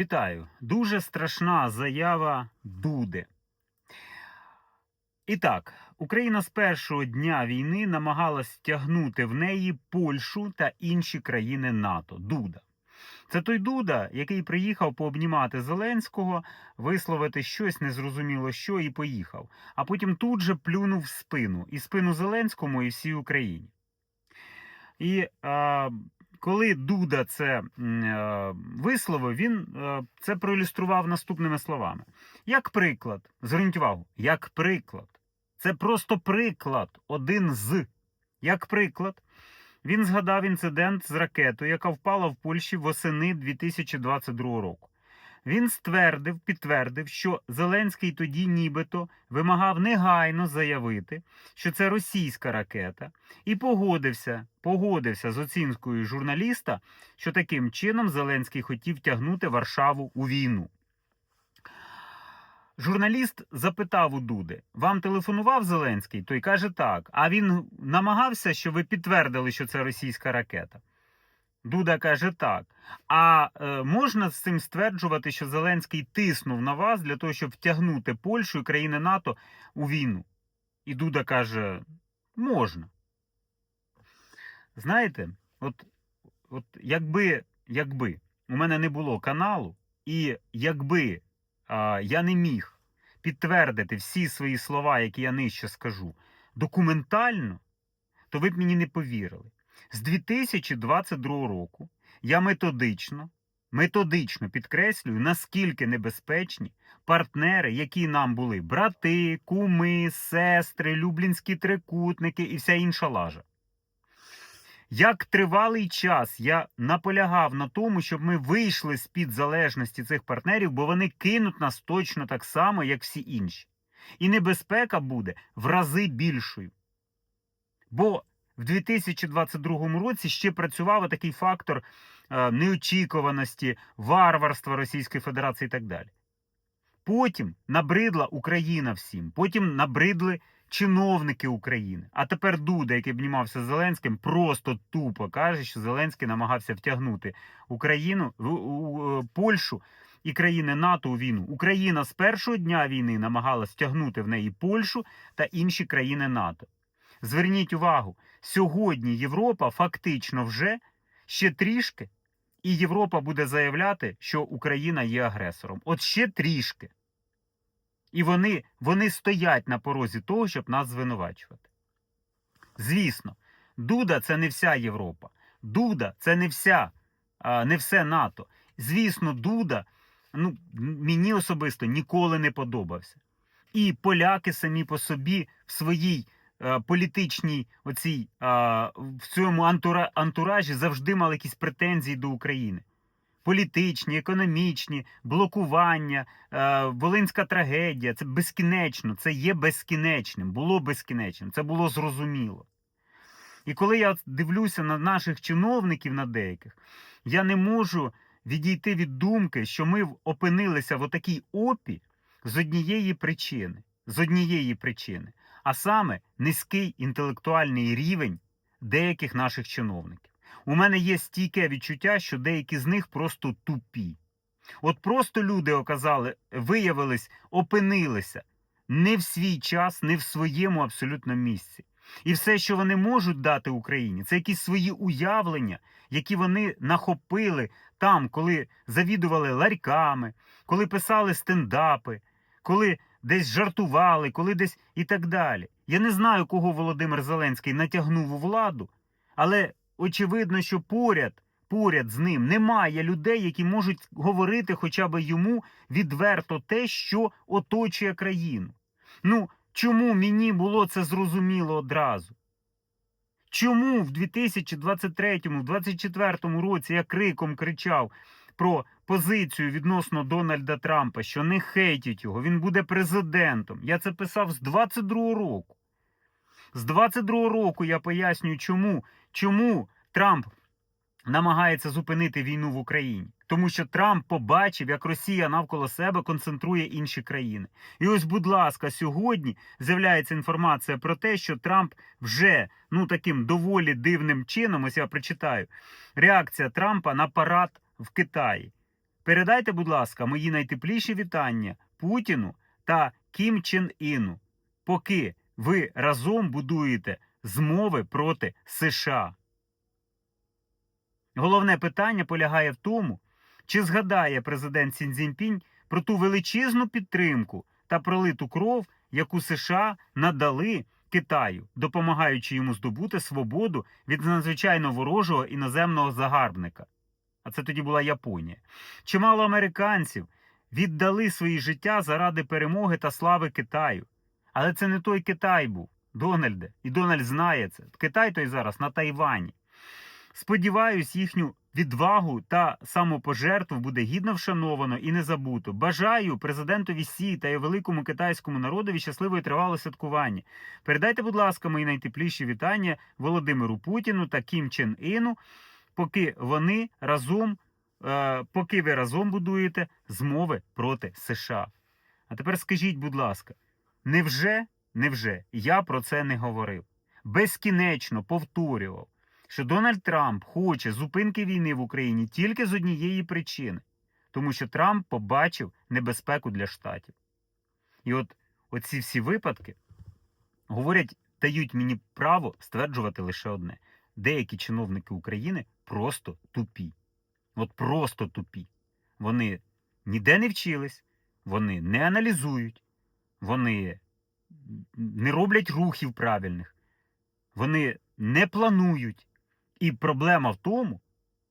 Вітаю. Дуже страшна заява Дуди. І так, Україна з першого дня війни намагалась втягнути в неї Польщу та інші країни НАТО. Дуда. Це той Дуда, який приїхав пообнімати Зеленського, висловити щось незрозуміло що і поїхав. А потім тут же плюнув в спину і спину Зеленському і всій Україні. І е, коли Дуда це е, висловив, він е, це проілюстрував наступними словами. Як приклад, зверніть увагу, як приклад. Це просто приклад, один з. Як приклад, він згадав інцидент з ракетою, яка впала в Польщі восени 2022 року. Він ствердив, підтвердив, що Зеленський тоді нібито вимагав негайно заявити, що це російська ракета, і погодився, погодився з оцінкою журналіста, що таким чином Зеленський хотів тягнути Варшаву у війну. Журналіст запитав у Дуди: Вам телефонував Зеленський? Той каже так. А він намагався, що ви підтвердили, що це російська ракета. Дуда каже так. А е, можна з цим стверджувати, що Зеленський тиснув на вас для того, щоб втягнути Польщу і країни НАТО у війну? І Дуда каже: можна. Знаєте, от, от якби, якби у мене не було каналу, і якби а, я не міг підтвердити всі свої слова, які я нижче скажу, документально, то ви б мені не повірили. З 2022 року я методично, методично підкреслюю, наскільки небезпечні партнери, які нам були брати, куми, сестри, люблінські трикутники і вся інша лажа. Як тривалий час я наполягав на тому, щоб ми вийшли з під залежності цих партнерів, бо вони кинуть нас точно так само, як всі інші. І небезпека буде в рази більшою. Бо в 2022 році ще працював такий фактор е, неочікуваності, варварства Російської Федерації і так далі. Потім набридла Україна всім, потім набридли чиновники України. А тепер Дуда, який обнімався з Зеленським, просто тупо каже, що Зеленський намагався втягнути Україну, в- у- Польщу і країни НАТО у війну. Україна з першого дня війни намагалась втягнути в неї Польщу та інші країни НАТО. Зверніть увагу, сьогодні Європа фактично вже ще трішки, і Європа буде заявляти, що Україна є агресором. От ще трішки. І вони, вони стоять на порозі того, щоб нас звинувачувати. Звісно, Дуда це не вся Європа. Дуда це не вся, не все НАТО. Звісно, Дуда ну, мені особисто ніколи не подобався. І поляки самі по собі в своїй політичній оцій, е, в цьому антура, антуражі завжди мали якісь претензії до України. Політичні, економічні, блокування, е, волинська трагедія це безкінечно, це є безкінечним, було безкінечним, це було зрозуміло. І коли я дивлюся на наших чиновників, на деяких, я не можу відійти від думки, що ми опинилися в отакій опі з однієї причини. З однієї причини, а саме низький інтелектуальний рівень деяких наших чиновників. У мене є стійке відчуття, що деякі з них просто тупі. От просто люди оказали, виявились, опинилися не в свій час, не в своєму абсолютно місці. І все, що вони можуть дати Україні, це якісь свої уявлення, які вони нахопили там, коли завідували ларьками, коли писали стендапи, коли десь жартували, коли десь і так далі. Я не знаю, кого Володимир Зеленський натягнув у владу, але очевидно, що поряд, поряд з ним немає людей, які можуть говорити хоча б йому відверто те, що оточує країну. Ну, чому мені було це зрозуміло одразу? Чому в 2023-2024 році я криком кричав про позицію відносно Дональда Трампа, що не хейтять його, він буде президентом. Я це писав з 22-го року. З 22-го року я пояснюю, чому, чому Трамп намагається зупинити війну в Україні. Тому що Трамп побачив, як Росія навколо себе концентрує інші країни. І ось, будь ласка, сьогодні з'являється інформація про те, що Трамп вже ну таким доволі дивним чином, ось я прочитаю, реакція Трампа на парад в Китаї. передайте, будь ласка, мої найтепліші вітання Путіну та Кім Чен Іну, поки ви разом будуєте змови проти США. Головне питання полягає в тому, чи згадає президент Сін Цзіньпінь про ту величезну підтримку та пролиту кров, яку США надали Китаю, допомагаючи йому здобути свободу від надзвичайно ворожого іноземного загарбника. А це тоді була Японія. Чимало американців віддали свої життя заради перемоги та слави Китаю. Але це не той Китай був, Дональде. І Дональд знає це. Китай той зараз на Тайвані. Сподіваюсь, їхню відвагу та самопожертву буде гідно вшановано і не забуто. Бажаю президентові Сі та великому китайському народові щасливої тривалого святкування. Передайте, будь ласка, мої найтепліші вітання Володимиру Путіну та Кім Чен Іну, поки вони разом, е, поки ви разом будуєте змови проти США. А тепер скажіть, будь ласка, невже, невже я про це не говорив? Безкінечно повторював що Дональд Трамп хоче зупинки війни в Україні тільки з однієї причини, тому що Трамп побачив небезпеку для штатів. І от оці всі випадки говорять, дають мені право стверджувати лише одне: деякі чиновники України просто тупі. От просто тупі. Вони ніде не вчились, вони не аналізують, вони не роблять рухів правильних, вони не планують. І проблема в тому,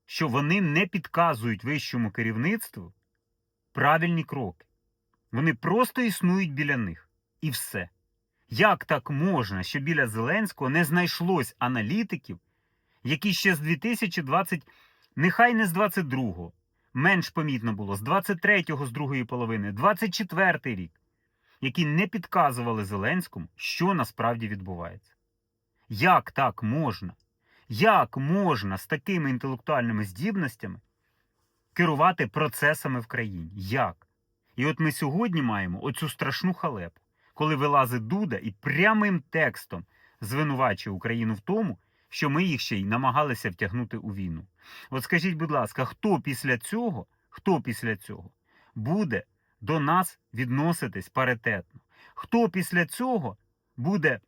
що вони не підказують вищому керівництву правильні кроки. Вони просто існують біля них. І все. Як так можна, що біля Зеленського не знайшлось аналітиків, які ще з 2020, нехай не з 22-го, менш помітно було, з 23-го, з другої половини, 24-й рік, які не підказували Зеленському, що насправді відбувається. Як так можна? Як можна з такими інтелектуальними здібностями керувати процесами в країні? Як? І от ми сьогодні маємо оцю страшну халепу, коли вилазить Дуда і прямим текстом звинувачує Україну в тому, що ми їх ще й намагалися втягнути у війну. От скажіть, будь ласка, хто після цього, хто після цього буде до нас відноситись паритетно? Хто після цього буде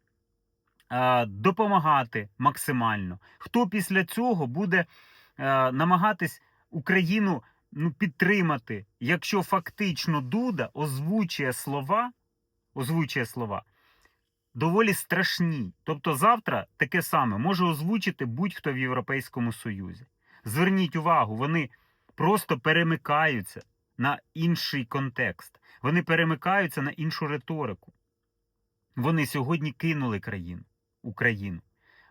е, допомагати максимально? Хто після цього буде е, намагатись Україну ну, підтримати, якщо фактично Дуда озвучує слова, озвучує слова доволі страшні. Тобто завтра таке саме може озвучити будь-хто в Європейському Союзі. Зверніть увагу, вони просто перемикаються на інший контекст. Вони перемикаються на іншу риторику. Вони сьогодні кинули країну, Україну.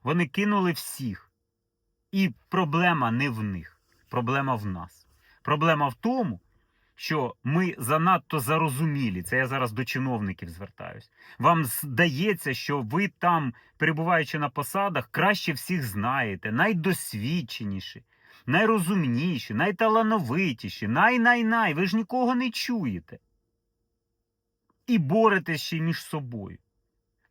Вони кинули всіх. І проблема не в них, проблема в нас. Проблема в тому, що ми занадто зарозумілі. Це я зараз до чиновників звертаюсь. Вам здається, що ви там, перебуваючи на посадах, краще всіх знаєте, найдосвідченіші, найрозумніші, найталановитіші, най-най-най. Ви ж нікого не чуєте. І боретесь ще між собою.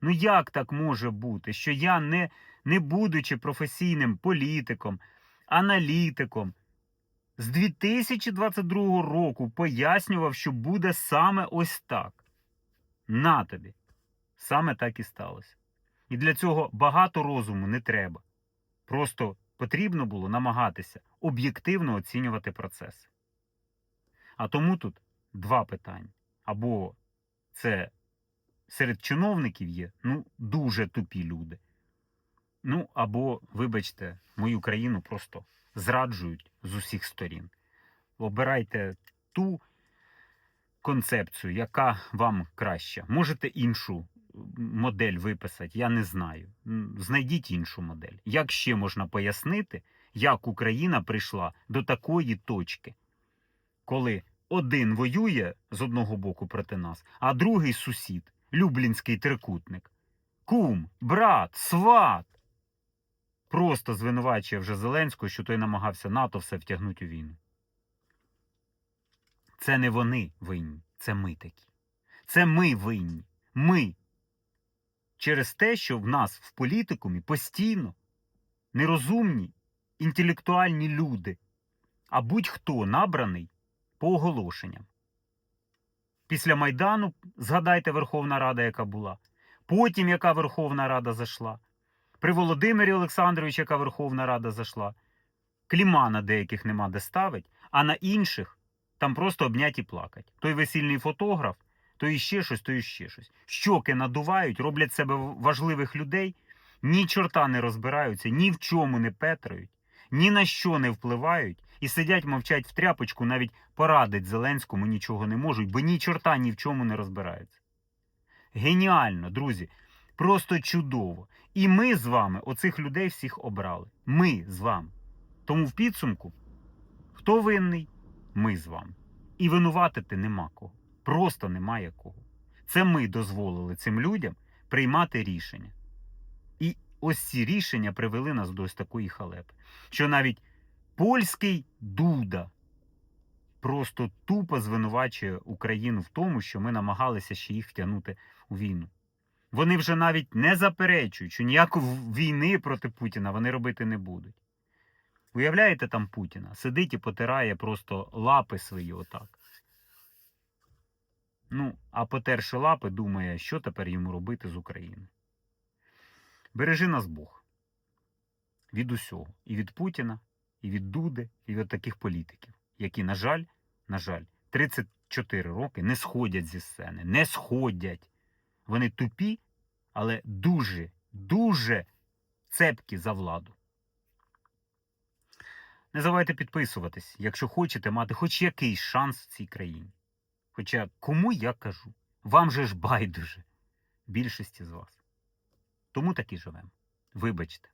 Ну як так може бути, що я, не, не будучи професійним політиком, аналітиком, з 2022 року пояснював, що буде саме ось так. На тобі. Саме так і сталося. І для цього багато розуму не треба. Просто потрібно було намагатися об'єктивно оцінювати процеси. А тому тут два питання. Або це серед чиновників є ну, дуже тупі люди. Ну, або, вибачте, мою країну просто зраджують з усіх сторін. Обирайте ту концепцію, яка вам краща. Можете іншу модель виписати, я не знаю. Знайдіть іншу модель. Як ще можна пояснити, як Україна прийшла до такої точки, коли один воює з одного боку проти нас, а другий сусід, Люблінський трикутник. Кум, брат, сват. Просто звинувачує вже Зеленського, що той намагався НАТО все втягнути у війну. Це не вони винні, це ми такі. Це ми винні. Ми. Через те, що в нас в політикумі постійно нерозумні, інтелектуальні люди, а будь-хто набраний по оголошенням. Після Майдану згадайте Верховна Рада, яка була. Потім яка Верховна Рада зайшла. При Володимирі Олександровичі, яка Верховна Рада зайшла. Кліма на деяких нема де ставить, а на інших там просто обнять і плакать. Той весільний фотограф, то іще щось, то іще щось. Щоки надувають, роблять себе важливих людей, ні чорта не розбираються, ні в чому не петрають, ні на що не впливають і сидять, мовчать в тряпочку, навіть порадить Зеленському нічого не можуть, бо ні чорта ні в чому не розбираються. Геніально, друзі, просто чудово. І ми з вами оцих людей всіх обрали. Ми з вами. Тому в підсумку, хто винний? Ми з вами. І винуватити нема кого. Просто немає кого. Це ми дозволили цим людям приймати рішення. І ось ці рішення привели нас до ось такої халепи. Що навіть польський Дуда просто тупо звинувачує Україну в тому, що ми намагалися ще їх втягнути у війну. Вони вже навіть не заперечують, що ніякої війни проти Путіна вони робити не будуть. Уявляєте там Путіна? Сидить і потирає просто лапи свої отак. Ну, а потерши лапи, думає, що тепер йому робити з України. Бережи нас Бог. Від усього. І від Путіна, і від Дуди, і від таких політиків, які, на жаль, на жаль, 34 роки не сходять зі сцени. Не сходять. Вони тупі, але дуже, дуже цепкі за владу. Не забувайте підписуватись, якщо хочете мати хоч якийсь шанс в цій країні. Хоча кому я кажу? Вам же ж байдуже більшості з вас. Тому так і живемо. Вибачте.